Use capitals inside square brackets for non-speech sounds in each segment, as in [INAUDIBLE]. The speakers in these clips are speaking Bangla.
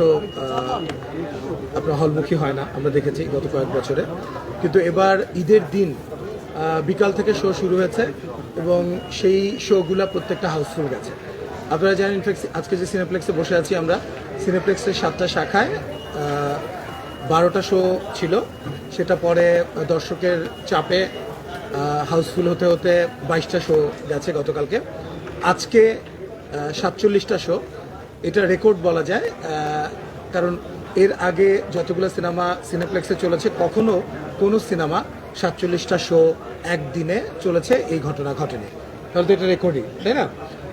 তো আপনার হলমুখী হয় না, আমরা দেখেছি গত কয়েক বছরে। কিন্তু এবার ঈদের দিন বিকাল থেকে শো শুরু হয়েছে এবং সেই শোগুলা প্রত্যেকটা হাউসফুল গেছে। আপনারা জানেন ইনফ্যাক্ট আজকে যে সিনেপ্লেক্সে বসে আছি আমরা সিনেপ্লেক্সের সাতটা শাখায় বারোটা শো ছিল। সেটা পরে দর্শকের চাপে হাউসফুল হতে হতে বাইশটা শো গেছে গতকালকে। আজকে সাতচল্লিশটা শো। এটা রেকর্ড বলা যায় কারণ এর আগে যতগুলো সিনেমা সিনেপ্লেক্সে চলেছে কখনো কোনো সিনেমা সাতচল্লিশটা শো একদিনে চলেছে এই ঘটনা ঘটেনি। তাহলে তো এটা রেকর্ডই তাই না?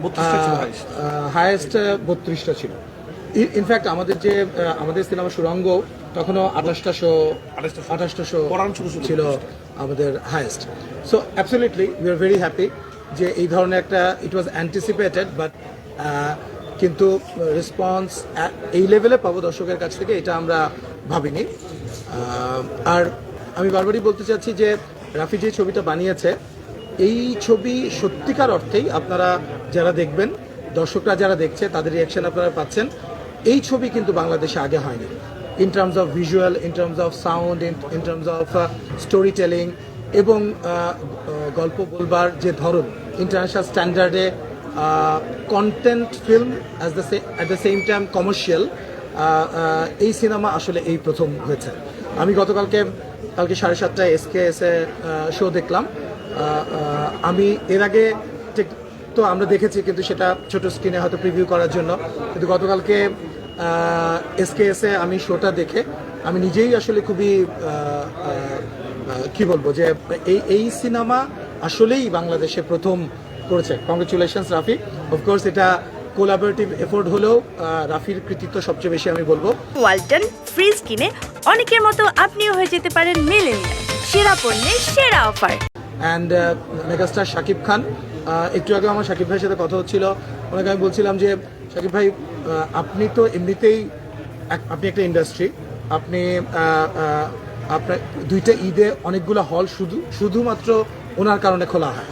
32টা ছিল highest। হায়েস্ট বত্রিশটা ছিল। ইনফ্যাক্ট আমাদের যে আমাদের সিনেমা সুরঙ্গ তখনও আঠাশটা শো 28টা আঠাশটা শো ছিল আমাদের highest so absolutely we are very happy যে এই ধরনের একটা ইট ওয়াজ অ্যান্টিসিপেটেড বাট কিন্তু রেসপন্স এই লেভেলে পাবো দর্শকের কাছ থেকে, এটা আমরা ভাবিনি। আর আমি বারবারই বলতে চাচ্ছি যে, রাফি যে ছবিটা বানিয়েছে, এই ছবি সত্যিকার অর্থেই আপনারা যারা দেখবেন, দর্শকরা যারা দেখছে, তাদের রিয়াকশন আপনারা পাচ্ছেন। এই ছবি কিন্তু বাংলাদেশে আগে হয়নি। In terms of visual in terms of sound in terms of storytelling এবং গল্প বলবার যে ধরন international স্ট্যান্ডার্ডে content film as the at the same time commercial এই সিনেমা আসলে এই প্রথম হয়েছে। আমি গতকালকে, কালকে সাড়ে সাতটায় এসকে এসে শো দেখলাম। আমি এর আগে ঠিক তো আমরা দেখেছি, কিন্তু সেটা ছোট স্ক্রিনে হয়তো প্রিভিউ করার জন্য। কিন্তু গতকালকে এসকে এসে আমি শোটা দেখে আমি নিজেই আসলে খুবই কি বলব যে এই এই সিনেমা আসলেই বাংলাদেশে প্রথম করেছে। কংগ্রেচুলেশনস রাফি। অফকোর্স এটা কোলাবোরেটিভ এফোর্ট হলেও রাফির কৃতিত্ব সবচেয়ে বেশি আমি বলব। ওয়ালটন ফ্রিজ কিনে অনেকের মতো আপনিও হয়ে যেতে পারেন মিলেনিয়াল। সেরা পণ্যের সেরা offer. And megastar Shakib Khan একটু আগে আমার শাকিব ভাইয়ের সাথে কথা হচ্ছিল। ওনাকে আমি বলছিলাম যে শাকিব ভাই আপনি তো এমনিতেই আপনি একটা ইন্ডাস্ট্রি আপনি আপনার দুইটা ঈদে অনেকগুলো হল শুধু শুধুমাত্র ওনার কারণে খোলা হয়।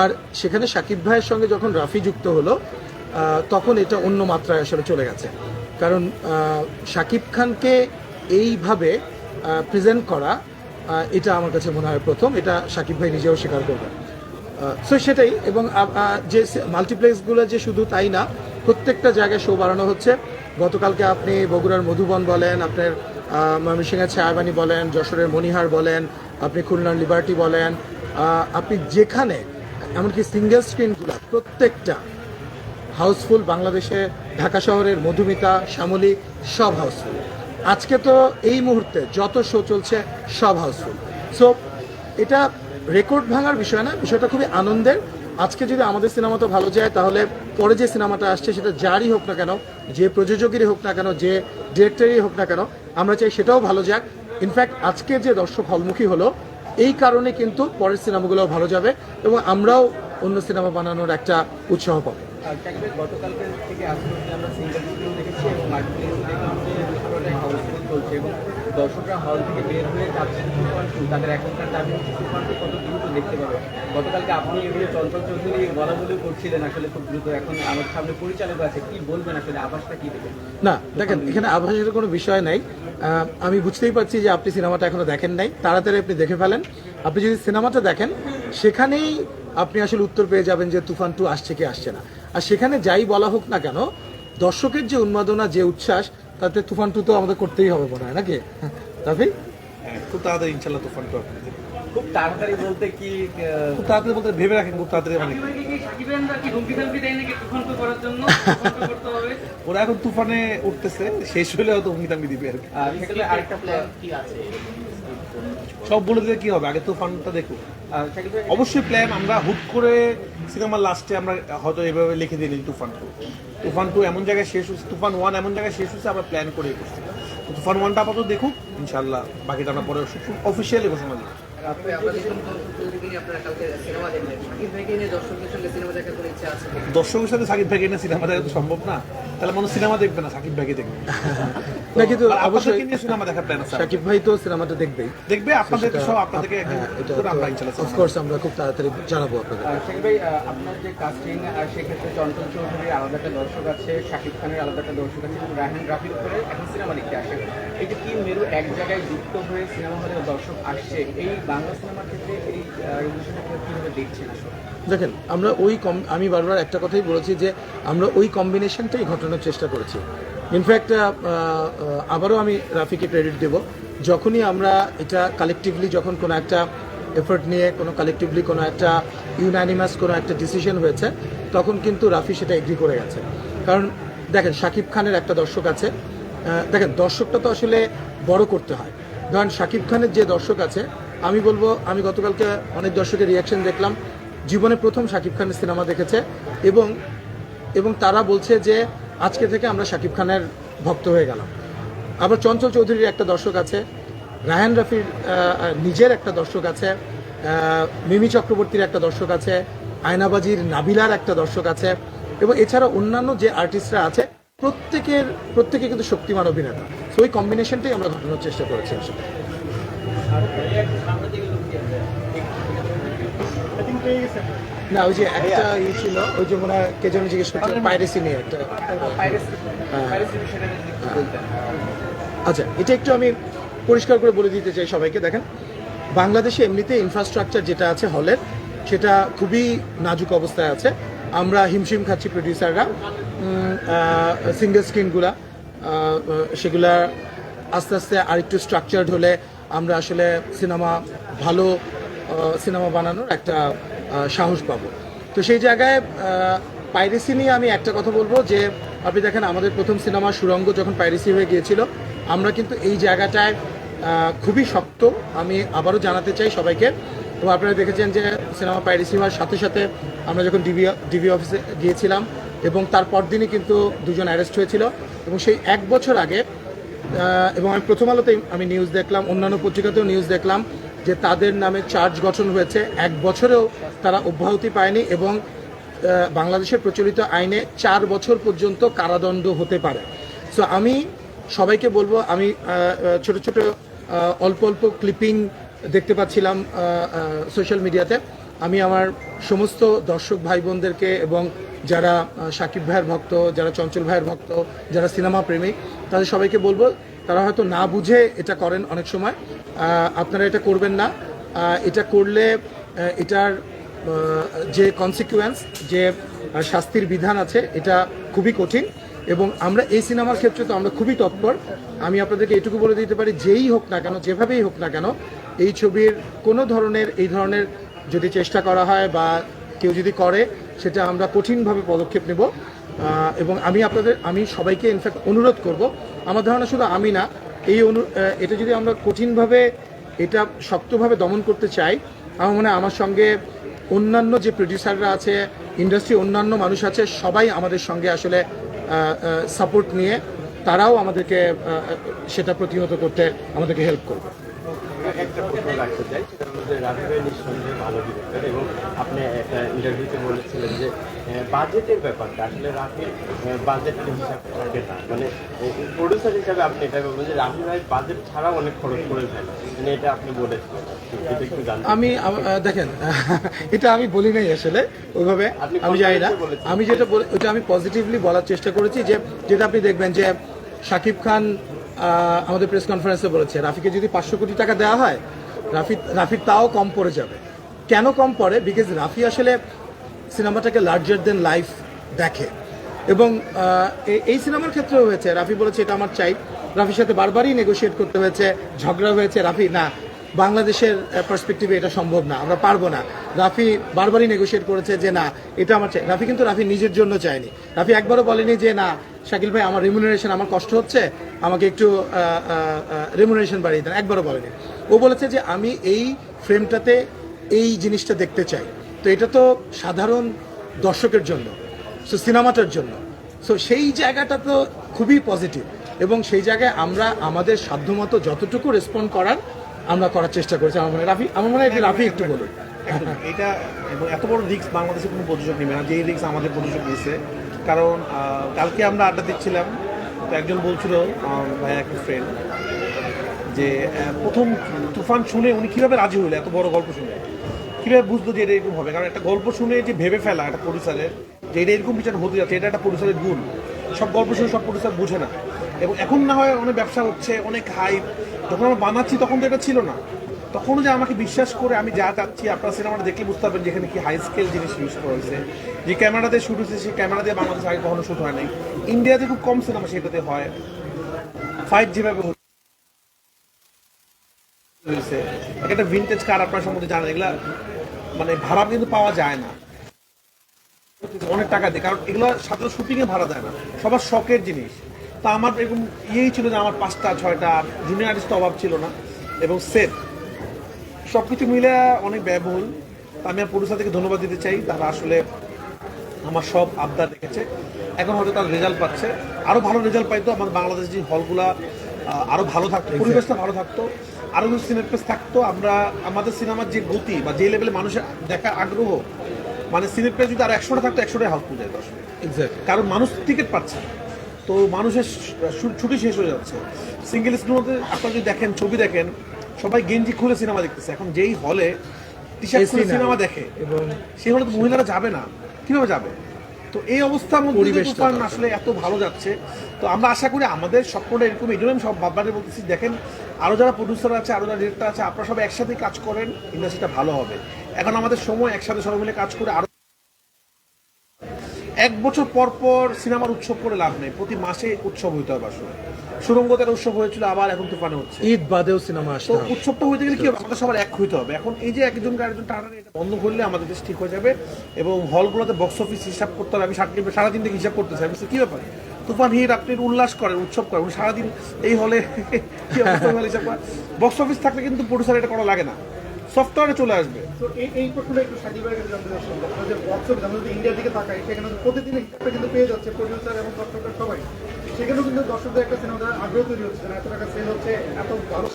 আর সেখানে শাকিব ভাইয়ের সঙ্গে যখন রাফি যুক্ত হলো তখন এটা অন্য মাত্রায় আসলে চলে গেছে। কারণ শাকিব খানকে এইভাবে প্রেজেন্ট করা এটা আমার কাছে মনে হয় প্রথম। এটা শাকিব ভাই নিজেও স্বীকার করবে। সো সেটাই এবং যে মাল্টিপ্লেক্সগুলো যে শুধু তাই না, প্রত্যেকটা জায়গায় শো বাড়ানো হচ্ছে। গতকালকে আপনি বগুড়ার মধুবন বলেন, আপনার ময়মনসিংহের ছায়াবানি বলেন, যশোরের মনিহার বলেন, আপনি খুলনার লিবার্টি বলেন আপনি যেখানে এমনকি সিঙ্গেল স্ক্রিনগুলো, প্রত্যেকটা হাউসফুল বাংলাদেশে, ঢাকা শহরের মধুমিতা, শ্যামলী, সব হাউসফুল। আজকে তো এই মুহূর্তে যত শো চলছে, সব হাউসফুল। সো এটা রেকর্ড ভাঙার বিষয় না, বিষয়টা খুবই আনন্দের। আজকে যদি আমাদের সিনেমাটা ভালো যায়, তাহলে পরে যে সিনেমাটা আসছে, সেটা যারই হোক না কেন, যে প্রযোজকেরই হোক না কেন, যে ডিরেক্টরই হোক না কেন, আমরা চাই সেটাও ভালো যাক। ইনফ্যাক্ট আজকে যে দর্শক হলমুখী হলো এই কারণে কিন্তু পরের সিনেমাগুলো ভালো যাবে এবং আমরাও অন্য সিনেমা বানানোর একটা উৎসাহ পাবো। থেকে আমরা সিঙ্গেল দেখেছি এবং চলছে এবং দর্শকরা হল থেকে বের হয়ে যাচ্ছে সুপার টু তাদের এখনকার দাবি হচ্ছে সুপার টু কত দ্রুত দেখতে পাবে। গতকালকে আপনি এগুলো চঞ্চল চৌধুরী বলা বলেও করছিলেন আসলে খুব দ্রুত। এখন আমার সামনে পরিচালক আছে, কি বলবেন আসলে আভাসটা কি দেবেন? না, দেখেন, এখানে আভাসের কোনো বিষয় নাই। আমি বুঝতেই পারছি যে আপনি সিনেমাটা এখনও দেখেন নাই। তাড়াতাড়ি আপনি দেখে ফেলেন। আপনি যদি সিনেমাটা দেখেন, সেখানেই আপনি আসলে উত্তর পেয়ে যাবেন যে তুফান টু আসছে কি আসছে না। আর সেখানে যাই বলা হোক না কেন, দর্শকের যে উন্মাদনা, যে উচ্ছ্বাস তাতে তুফান টু তো আমাদের করতেই হবে মনে হয় নাকি? রাফি হ্যাঁ, খুব তাড়াতাড়ি ইনশাল্লাহ তুফান টু আপনি খুব তাড়াতাড়ি বলতে কি খুব তাড়াতাড়ি বলতে ভেবে রাখেন খুব তাড়াতাড়ি মানে ওরা এখন তুফানে উঠতেছে শেষ হলে হয়তো হুমকি দিবে আর কি। আরেকটা প্ল্যান কি আছে? সব বলে দিলে কি হবে? আগে দেখুন আহ, শাকিব ভাই, অবশ্যই প্ল্যান আমরা হুট করে সিনেমার লাস্টে আমরা হয়তো এভাবে লিখে দিই তুফান টু তুফান টু এমন জায়গায় শেষ হচ্ছে তুফান ওয়ান এমন জায়গায় শেষ হচ্ছে আমরা প্ল্যান করে করছি তুফান ওয়ানটা আপাতত দেখুক ইনশাল্লাহ বাকিটা আমরা পরে অফিসিয়ালি ঘোষণা নিয়ে নিয়ে আছে? দর্শকের সাথে সাকিব ভাইকে এনে সিনেমা দেখা তো সম্ভব না। তাহলে মানুষ সিনেমা দেখবে না সাকিব ভাইকে দেখবে। [LAUGHS] না কিন্তু অবশ্যই সিনেমা দেখার প্ল্যান আছে? শাকিব ভাই তো সিনেমাটা দেখবেই। দেখবে আপনাদেরকে সব আপনাদেরকে আমরা ইনশাল্লাহ cinema অফকোর্স আমরা খুব তাড়াতাড়ি জানাব আপনাদের। শাকিব ভাই আপনার যে কাস্টিং সেক্ষেত্রে চঞ্চল চৌধুরীর আলাদা একটা দর্শক আছে শাকিব খানের আলাদা একটা দর্শক আছে এবং রাহান রাফির উপরে এখন সিনেমা দেখতে আসে এই যে তিন মেরু এক জায়গায় যুক্ত হয়ে সিনেমা হলে দর্শক আসছে? এই বাংলা সিনেমার ক্ষেত্রে এই রিলেশনটা কীভাবে দেখছেন? আসলে দেখেন, আমরা ওই কম, আমি বারবার একটা কথাই বলেছি যে আমরা ওই কম্বিনেশনটাই ঘটানোর চেষ্টা করেছি। ইনফ্যাক্ট আবারও আমি রাফিকে ক্রেডিট দেব। যখনই আমরা এটা কালেকটিভলি যখন কোনো একটা এফোর্ট নিয়ে, কোনো কালেকটিভলি কোনো একটা ইউনানিমাস কোনো একটা ডিসিশন হয়েছে, তখন কিন্তু রাফি সেটা এগ্রি করে গেছে। কারণ দেখেন শাকিব খানের একটা দর্শক আছে। দেখেন, দর্শকটা তো আসলে বড় করতে হয়। ধরেন শাকিব খানের যে দর্শক আছে, আমি বলব, আমি গতকালকে অনেক দর্শকের রিয়াকশন দেখলাম। জীবনে প্রথম শাকিব খানের সিনেমা দেখেছে এবং এবং তারা বলছে যে আজকে থেকে আমরা শাকিব খানের ভক্ত হয়ে গেলাম। আবার চঞ্চল চৌধুরীর একটা দর্শক আছে, রায়হান রাফির নিজের একটা দর্শক আছে মিমি চক্রবর্তীর একটা দর্শক আছে, আয়নাবাজির নাবিলার একটা দর্শক আছে এবং এছাড়া অন্যান্য যে আর্টিস্টরা আছে, প্রত্যেকের, প্রত্যেকে কিন্তু শক্তিমান অভিনেতা। তো ওই কম্বিনেশনটাই আমরা ঘটানোর চেষ্টা করেছি আসলে না ওই যে একটা ইয়ে ছিল ওই যে মনে হয় কে যেন জিজ্ঞেস করছিল পাইরেসি নিয়ে একটা। বলতেন আচ্ছা এটা একটু আমি পরিষ্কার করে বলে দিতে চাই সবাইকে দেখেন। বাংলাদেশে এমনিতে ইনফ্রাস্ট্রাকচার যেটা আছে হলের সেটা খুবই নাজুক অবস্থায় আছে। আমরা হিমশিম খাচ্ছি প্রডিউসাররা সিঙ্গেল স্ক্রিনগুলা সেগুলা আস্তে আস্তে আরেকটু স্ট্রাকচার্ড হলে আমরা আসলে সিনেমা ভালো সিনেমা বানানোর একটা সাহস পাবো। তো সেই জায়গায় পাইরেসি নিয়ে আমি একটা কথা বলব যে, আপনি দেখেন আমাদের প্রথম সিনেমা সুরঙ্গ যখন পাইরেসি হয়ে গিয়েছিল, আমরা কিন্তু এই জায়গাটায় খুবই শক্ত। আমি আবারও জানাতে চাই সবাইকে। এবং আপনারা দেখেছেন যে, সিনেমা পাইরেসি হওয়ার সাথে সাথে আমরা যখন ডিবি ডিবি অফিসে গিয়েছিলাম এবং তারপর দিনই কিন্তু দুজন অ্যারেস্ট হয়েছিল। এবং সেই এক বছর আগে এবং আমি প্রথম আলোতেই আমি নিউজ দেখলাম, অন্যান্য পত্রিকাতেও নিউজ দেখলাম যে তাদের নামে চার্জ গঠন হয়েছে। এক বছরেও তারা অব্যাহতি পায়নি এবং বাংলাদেশের প্রচলিত আইনে চার বছর পর্যন্ত কারাদণ্ড হতে পারে। সো আমি সবাইকে বলব, আমি ছোট ছোট অল্প অল্প ক্লিপিং দেখতে পাচ্ছিলাম সোশ্যাল মিডিয়াতে। আমি আমার সমস্ত দর্শক ভাই বোনদেরকে এবং যারা সাকিব ভাইয়ের ভক্ত, যারা চঞ্চল ভাইয়ের ভক্ত, যারা সিনেমা প্রেমী, তাদের সবাইকে বলব, তারা হয়তো না বুঝে এটা করেন অনেক সময় আপনারা এটা করবেন না। এটা করলে এটার যে কনসিকুয়েন্স যে শাস্তির বিধান আছে, এটা খুবই কঠিন এবং আমরা এই সিনেমার ক্ষেত্রে তো আমরা খুবই তৎপর। আমি আপনাদেরকে এটুকু বলে দিতে পারি, যেই হোক না কেন, যেভাবেই হোক না কেন, এই ছবির কোনো ধরনের, এই ধরনের যদি চেষ্টা করা হয় বা কেউ যদি করে, সেটা আমরা কঠিনভাবে পদক্ষেপ নেব। এবং আমি আপনাদের, আমি সবাইকে ইনফ্যাক্ট অনুরোধ করব। আমার ধারণা শুধু আমি না এই অনু এটা যদি আমরা কঠিনভাবে এটা শক্তভাবে দমন করতে চাই, আমার মনে হয় আমার সঙ্গে অন্যান্য যে প্রডিউসাররা আছে ইন্ডাস্ট্রি অন্যান্য মানুষ আছে, সবাই আমাদের সঙ্গে আসলে সাপোর্ট নিয়ে তারাও আমাদেরকে সেটা প্রতিহত করতে আমাদেরকে হেল্প করবে। নিঃসন্দেহে ভালো ডিরেক্টর এবং আপনি একটা ইন্টারভিউতে বলেছিলেন যে বাজেটের ব্যাপারটা আসলে রাফির বাজেটের হিসাব থাকে না। মানে প্রডিউসার হিসাবে আপনি এটা বলবেন যে রাফি ভাই বাজেট ছাড়াও অনেক খরচ করে ফেলে। মানে এটা আপনি বলেছিলেন। আমি দেখেন [LAUGHS] এটা আমি বলি নাই আসলে ওইভাবে আমি জানি না। আমি যেটা বলে- ওটা আমি পজিটিভলি বলার চেষ্টা করেছি যে যেটা আপনি দেখবেন যে শাকিব খান আমাদের প্রেস কনফারেন্সে বলেছে রাফিকে যদি পাঁচশো কোটি টাকা দেওয়া হয় রাফি রাফির তাও কম পড়ে যাবে। কেন কম পড়ে? বিকজ রাফি আসলে সিনেমাটাকে লার্জার দেন লাইফ দেখে। এবং এই সিনেমার ক্ষেত্রেও হয়েছে, রাফি বলেছে, এটা আমার চাই। রাফির সাথে বারবারই নেগোশিয়েট করতে হয়েছে, ঝগড়া হয়েছে, রাফি, না বাংলাদেশের পার্সপেক্টিভে এটা সম্ভব না, আমরা পারব না। রাফি বারবারই নেগোশিয়েট করেছে যে না, এটা আমার চাই রাফি কিন্তু রাফি নিজের জন্য চায়নি। রাফি একবারও বলেনি যে না, শাকিল ভাই, আমার রেমুনারেশন আমার কষ্ট হচ্ছে, আমাকে একটু রেমুনারেশন বাড়িয়ে দেন। একবারও বলেনি। ও বলেছে যে আমি এই ফ্রেমটাতে এই জিনিসটা দেখতে চাই। তো এটা তো সাধারণ দর্শকের জন্য সো সিনেমাটার জন্য। সো সেই জায়গাটা তো খুবই পজিটিভ এবং সেই জায়গায় আমরা আমাদের সাধ্যমতো যতটুকু রেসপন্ড করার আমরা করার চেষ্টা করেছি। আমার মনে রাফি আমার মনে হয় রাফি একটু বলুন। এটা এবং এত বড় রিক্স বাংলাদেশে কোনো প্রযোজক নেবে না। যে রিক্স আমাদের প্রযোজক নিচ্ছে কারণ কালকে আমরা আড্ডা দিচ্ছিলাম, তো একজন বলছিল ভাই একটা ফ্রেন্ড যে প্রথম তুফান শুনে উনি কীভাবে রাজি হইল, এত বড় গল্প শুনে। কীভাবে বুঝলো যে এটা এরকম হবে? কারণ একটা গল্প শুনে যে ভেবে ফেলা একটা প্রডিউসারের যে এটা এরকম বিচার হতে যাচ্ছে এটা একটা প্রডিউসারের গুণ। সব গল্প শুনে সব প্রডিউসার বুঝে না। এবং এখন না হয় অনেক ব্যবসা হচ্ছে, অনেক হাইপ যখন আমরা বানাচ্ছি তখন তো এটা ছিল না। তখনও যে আমাকে বিশ্বাস করে আমি যা চাচ্ছি, আপনার সিনেমাটা দেখলে বুঝতে পারবেন যেখানে কি হাই স্কেল জিনিস ইউজ করা হয়েছে। যে ক্যামেরাতে শুট হয়েছে, সেই ক্যামেরা দিয়ে বাংলাদেশ আগে কখনো শুট হয় নাই। ইন্ডিয়াতে খুব কম সিনেমা সেটাতে হয়। ফাইট যেভাবে হচ্ছে একটা ভিনটেজ কার আপনার সম্বন্ধে জানেন, এগুলা মানে ভাড়া কিন্তু পাওয়া যায় না। অনেক টাকা দেয় কারণ এগুলো সাথে শুটিংয়ে ভাড়া দেয় না। সবার শখের জিনিস। তা আমার এরকম ইয়েই ছিল যে আমার পাঁচটা ছয়টা জুনিয়র আর্টিস্ট অভাব ছিল না এবং সেট সব কিছু মিলে অনেক ব্যয়বহুল। তা আমি পুরুষা থেকে ধন্যবাদ দিতে চাই। তারা আসলে আমার সব আবদার রেখেছে। এখন হয়তো তার রেজাল্ট পাচ্ছে। আরও ভালো রেজাল্ট পাইতো আমাদের বাংলাদেশ যে হলগুলা আরও ভালো থাকতো পরিবেশটা ভালো থাকতো। আরও যদি সিনেপ্লেস থাকতো। আমরা আমাদের সিনেমার যে গতি বা যে লেভেলে মানুষের দেখার আগ্রহ মানে সিনেপ্লেস যদি আর একশোটা থাকতো একশোটাই হাউসফুল যায় দশ কারণ মানুষ টিকিট পাচ্ছে। তো মানুষের ছুটি শেষ হয়ে যাচ্ছে। সিঙ্গেল স্ক্রিনের আপনারা যদি দেখেন ছবি দেখেন সবাই গেঞ্জি খুলে সিনেমা দেখতেছে। এখন যেই হলে টি শার্ট খুলে সিনেমা দেখে এবং সেই হলে তো মহিলারা যাবে না। কীভাবে যাবে? তো এই অবস্থার মধ্যে তুফান আসলে এত ভালো যাচ্ছে। তো আমরা আশা করি আমাদের স্বপ্নটা এরকম এই জন্য আমি সব বাবারে বলতেছি। দেখেন আরও যারা প্রডিউসার আছে আরও যারা ডিরেক্টর আছে আপনারা সবাই একসাথে কাজ করেন ইন্ডাস্ট্রিটা ভালো হবে। এখন আমাদের সময় একসাথে সবাই মিলে কাজ করে আরও এক বছর পর পর সিনেমার উৎসব করে লাভ নেই। প্রতি মাসে উৎসব হইতে হবে আসলে। সুরঙ্গতের উৎসব হয়েছিল আবার এখন তুফানে হচ্ছে। ঈদ বাদেও সিনেমা হবে। উৎসবটা হইতে গেলে কি হবে? আমাদের সবার এক হইতে হবে। এখন এই যে একজন আরেকজন টানাটানি এটা বন্ধ করলে আমাদের দেশ ঠিক হয়ে যাবে এবং হলগুলোতে বক্স অফিস হিসাব করতে হবে। আমি সারাদিন সারাদিন থেকে হিসাব করতেছি। আমি বলছি, কি ব্যাপার? তুফান হিট আপনি উল্লাস করেন উৎসব করেন। সারাদিন এই হলে [LAUGHS] বক্স অফিস [LAUGHS] থাকলে কিন্তু প্রডিউসার এটা করা লাগে না। সফটওয়্যারে চলে আসবে। তো এই এই প্রশ্নটা একটু ভাইয়ের জানতে চাচ্ছিলাম। যে আমরা যদি ইন্ডিয়ার দিকে তাকাই সেখানে প্রতিদিন হিসাবটা কিন্তু পেয়ে যাচ্ছে প্রডিউসার এবং দর্শকরা সবাই। সেখানেও কিন্তু দর্শকদের একটা সিনেমা দেখার আগ্রহ তৈরি হচ্ছে না এত টাকা সেল হচ্ছে এত ভালো।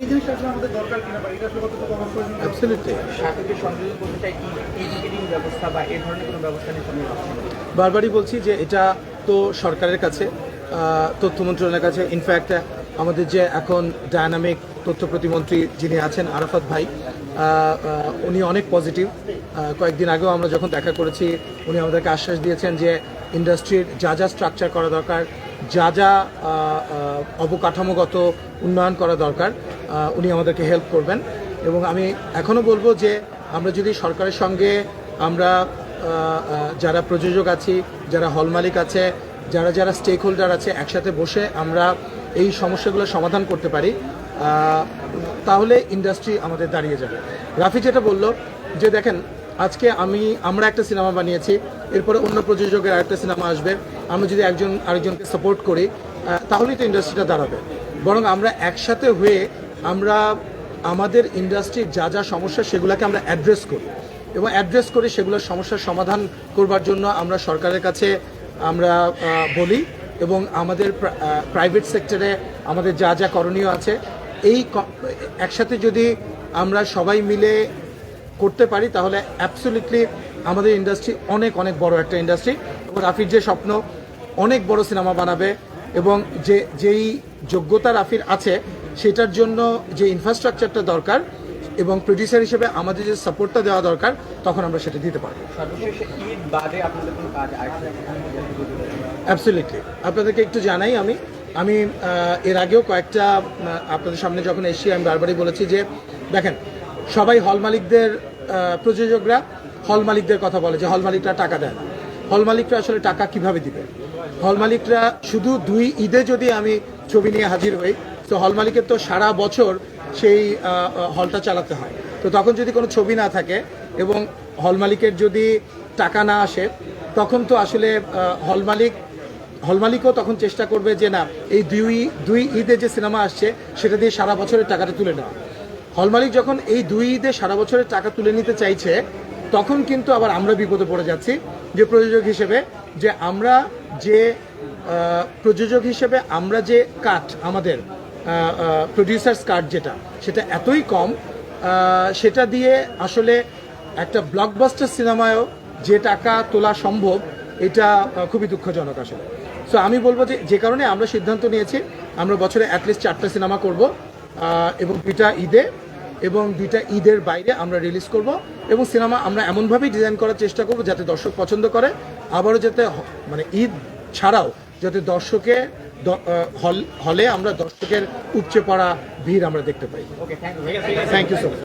এই জিনিসটা আসলে আমাদের দরকার কিনা বা এটা আসলে কতটুকু অবশ্যই অ্যাবসলিউটলি সাকিবকে সংযোজন করতে চাই ই টিকিটিং ব্যবস্থা বা এই ধরনের কোনো ব্যবস্থা নিয়ে বারবারই বলছি যে এটা তো সরকারের কাছে তথ্য মন্ত্রণালয়ের কাছে ইনফ্যাক্ট আমাদের যে এখন ডায়নামিক তথ্য প্রতিমন্ত্রী যিনি আছেন আরাফাত ভাই উনি অনেক পজিটিভ কয়েকদিন আগেও আমরা যখন দেখা করেছি, উনি আমাদেরকে আশ্বাস দিয়েছেন যে ইন্ডাস্ট্রির যা যা স্ট্রাকচার করা দরকার, যা যা অবকাঠামোগত উন্নয়ন করা দরকার উনি আমাদেরকে হেল্প করবেন। এবং আমি এখনও বলব যে আমরা যদি সরকারের সঙ্গে আমরা যারা প্রযোজক আছি, যারা হল মালিক আছে, যারা যারা স্টেক হোল্ডার আছে, একসাথে বসে আমরা এই সমস্যাগুলো সমাধান করতে পারি তাহলে ইন্ডাস্ট্রি আমাদের দাঁড়িয়ে যাবে। রাফি যেটা বলল, যে দেখেন, আজকে আমি, আমরা একটা সিনেমা বানিয়েছি, এরপরে অন্য প্রযোজকের আরেকটা সিনেমা আসবে, আমরা যদি একজন, আরেকজনকে সাপোর্ট করি তাহলেই তো ইন্ডাস্ট্রিটা দাঁড়াবে। বরং আমরা একসাথে হয়ে আমরা আমাদের ইন্ডাস্ট্রির যা যা সমস্যা, সেগুলোকে আমরা অ্যাড্রেস করি। এবং অ্যাড্রেস করে সেগুলোর সমস্যার সমাধান করবার জন্য আমরা সরকারের কাছে আমরা বলি এবং আমাদের প্রাইভেট সেক্টরে আমাদের যা যা করণীয় আছে, এই একসাথে যদি আমরা সবাই মিলে করতে পারি, তাহলে অ্যাবসলিউটলি আমাদের ইন্ডাস্ট্রি অনেক অনেক বড় একটা ইন্ডাস্ট্রি এবং রাফির যে স্বপ্ন, অনেক বড় সিনেমা বানাবে এবং যে, যেই যোগ্যতা রাফির আছে, সেটার জন্য যে ইনফ্রাস্ট্রাকচারটা দরকার এবং প্রডিউসার হিসেবে আমাদের যে সাপোর্টটা দেওয়া দরকার, তখন আমরা সেটা দিতে পারব। অ্যাবসলিউটলি আপনাদেরকে একটু জানাই আমি। আমি এর আগেও কয়েকটা আপনাদের সামনে যখন এসেছি, আমি বারবারই বলেছি যে, দেখেন, সবাই হল মালিকদের প্রযোজকরা, হল মালিকদের কথা বলে যে, হল মালিকরা টাকা দেয় না। হল মালিকরা আসলে টাকা কীভাবে দিবে? হল মালিকরা শুধু দুই ঈদে যদি আমি ছবি নিয়ে হাজির হই, তো হল মালিকের তো সারা বছর সেই হলটা চালাতে হয়। তো তখন যদি কোনো ছবি না থাকে এবং হল মালিকের যদি টাকা না আসে, তখন তো আসলে হল মালিক হল মালিকও তখন চেষ্টা করবে যে না, এই দুই দুই ঈদে যে সিনেমা আসছে, সেটা দিয়ে সারা বছরের টাকাটা তুলে নেওয়া। হল মালিক যখন এই দুই ঈদে সারা বছরের টাকা তুলে নিতে চাইছে, তখন কিন্তু আবার আমরা বিপদে পড়ে যাচ্ছি যে প্রযোজক হিসেবে, যে আমরা যে প্রযোজক হিসেবে আমরা যে কাট আমাদের প্রডিউসার্স কার্ড যেটা, সেটা এতই কম সেটা দিয়ে আসলে একটা ব্লকবাস্টার সিনেমায়ও যে টাকা তোলা সম্ভব এটা খুবই দুঃখজনক আসলে। সো আমি বলব যে যে কারণে আমরা সিদ্ধান্ত নিয়েছি আমরা বছরে অ্যাটলিস্ট চারটা সিনেমা করব এবং দুইটা ঈদে এবং দুইটা ঈদের বাইরে আমরা রিলিজ করব এবং সিনেমা আমরা এমনভাবেই ডিজাইন করার চেষ্টা করব যাতে দর্শক পছন্দ করে আবারও যাতে মানে ঈদ ছাড়াও যাতে দর্শকে হল হলে আমরা দর্শকের উপচে পড়া ভিড় আমরা দেখতে পাই। Okay thank you thank you so much